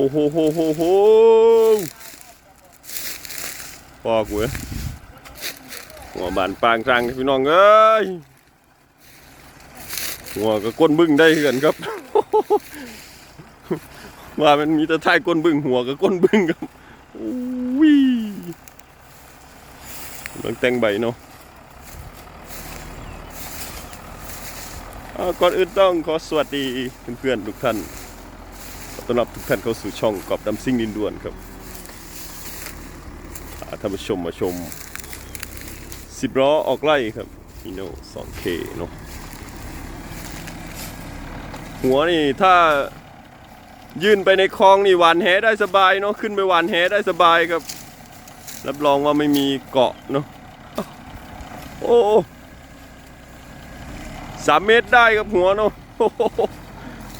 อ้โหโหโหโหปอกเว้ยหัวบานปางกลางพี่น้องเอ้ยหัวก็ก้นบึ้งได้คือกันครับว่ามันมีแต่ท้ายก้นบึ้งหัวก็ก้นบึ้งครับอุ้ยเรื่องแต่งใบเนาะก่อนอื่นต้องขอสวัสดีเพื่อนๆทุกท่าน ต้อนรับทุกท่านเข้าสู่ช่องกอบดำซิ่งดินด่วนครับพาท่านผู้ชมมาชมสิบล้อออกไล่ครับฮีโน่ 2K เนาะหัวนี่ถ้ายื่นไปในคลองนี่หวานแหได้สบายเนาะขึ้นไปหวานแหได้สบายครับ รับรองว่าไม่มีเกาะเนาะโอ้สามเมตรได้ครับหัวเนาะโอ้โห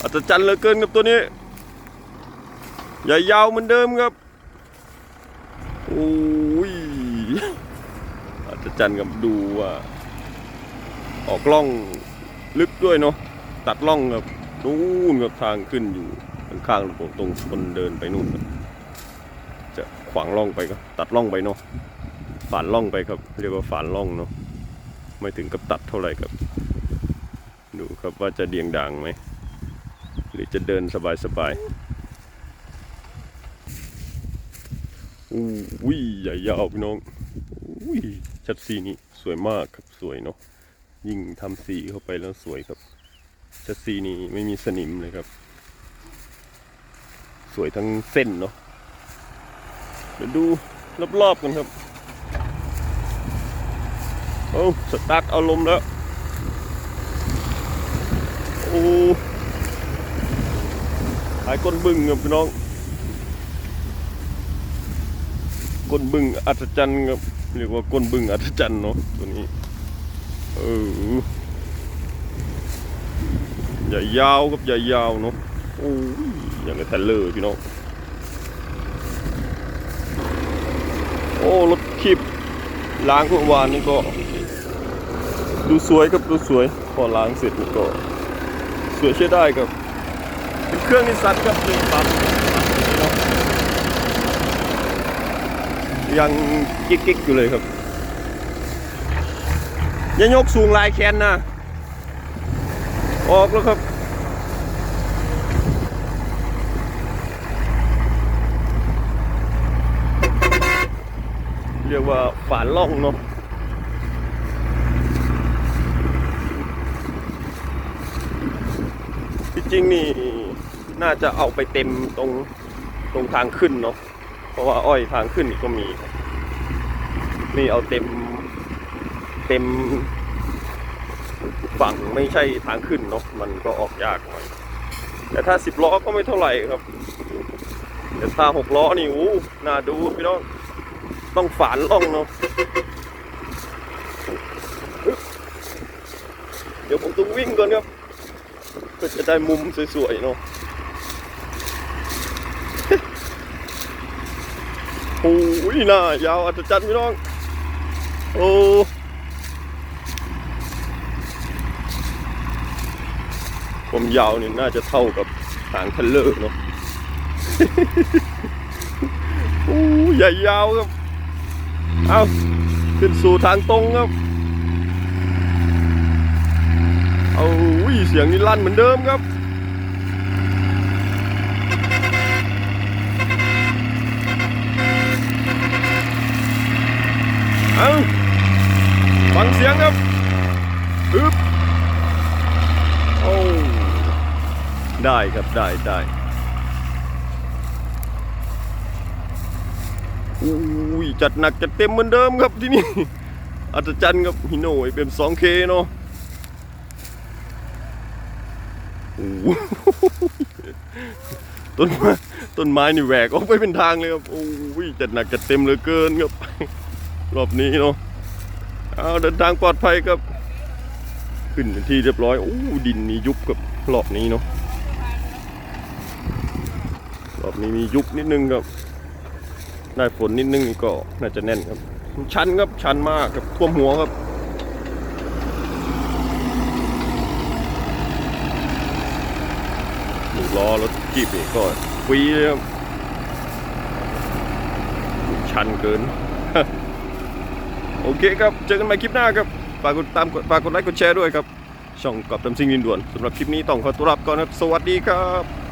อัศจรรย์เหลือเกินกับตัวนี้ ใหญ่ยาวเหมือนเดิมครับโอ้ยอาจจะจันกับดูว่าออกล่องลึกด้วยเนาะตัดล่องกับนู่นกับทางขึ้นอยู่ข้างๆตรงตรงคนเดินไปนู่นจะขวางล่องไปก็ตัดล่องไปเนาะฝานล่องไปครับ เรียกว่าฝานล่องเนาะไม่ถึงกับตัดเท่าไหร่ครับ ดูครับว่าจะเดียงด่างไหม หรือจะเดินสบายๆ อู้วิใหญ่ยาวพี่น้องอุ้ยชัดสีนี้สวยมากครับสวยเนาะยิ่งทำสีเข้าไปแล้วสวยครับชัดสีนี้ไม่มีสนิมเลยครับ สวยทั้งเส้นเนาะเดี๋ยวดูรอบๆกันครับเอาสตาร์ทเอาลมแล้วโอ้หายก้นบึ้งครับพี่น้อง ก้นบึ้งอัศจรรย์ครับเรียกว่าก้นบึ้งอัศจรรย์เนาะตัวนี้เออใหญ่ยาวครับใหญ่ยาวเนาะโอ้ยอย่างกับแทนเลอร์พี่น้องโอ้รถคีบล้างเมื่อวานนี่ก็ ดูสวยครับดูสวยพอล้างเสร็จนี่ก็ สวยใช้ได้ครับ เป็นเครื่องนิสสันครับหนึ่งปั๊มเนาะ ยังกิ๊กๆอยู่เลยครับอยังยกสูงลายแคนนะออกแล้วครับเรียกว่าฝานล่องเนาะจริงนี่น่าจะเอาไปเต็มตรงตรงทางขึ้นเนาะ ราะว่าอ้อยทางขึ้นก็มี นี่เอาเต็ม เต็มฝั่งไม่ใช่ทางขึ้นเนาะมันก็ออกยากหน่อยแต่ถ้าสิบล้อก็ไม่เท่าไหร่ครับ แต่ถ้าหกล้อนี่โอ้น่าดูพี่น้องต้องฝานล่องเนาะเดี๋ยวผมต้องวิ่งก่อนครับเพื่อจะได้มุมสวยๆเนาะ โอ้ยน้ายาวอัศจรรย์พี่น้อง โอ้ผมยาวนี่น่าจะเท่ากับหางคันเลอร์เนาะโอ้ยใหญ่ยาวครับ เอาขึ้นสู่ทางตรงครับ เอาอุ้ยเสียงนี่ลั่นเหมือนเดิมครับ เอาฟังเสียงครับอึบโอ้ได้ครับได้ได้อุ้ยจัดหนักจัดเต็มเหมือนเดิมครับที่นี่อัศจรรย์ครับฮิโน่เป็น 2K เนาะโอ้โหต้นไม้ต้นไม้นี่แหวกออกไปเป็นทางเลยครับโอ้ยจัดหนักจัดเต็มเหลือเกินครับ รอบนี้เนาะเอาเดินทางปลอดภัยครับ ขึ้นเป็นที่เรียบร้อยโอ้ดินมียุบกับรอบนี้เนาะรอบนี้มียุบนิดนึงครับได้ฝนนิดนึงก็น่าจะแน่นครับ ชันครับชันมากครับท่วมหัวครับหนึ่งล้อรถจีบนี่ก็ปีเลยครับชันเกิน โอเคครับ เจอกันใหม่คลิปหน้าครับ ฝากกดตามกดฝากกดไลค์กดแชร์ด้วยครับ ช่องกอบตำซิงดินด่วนสำหรับคลิปนี้ต้องขอตัวลาไปก่อนครับ สวัสดีครับ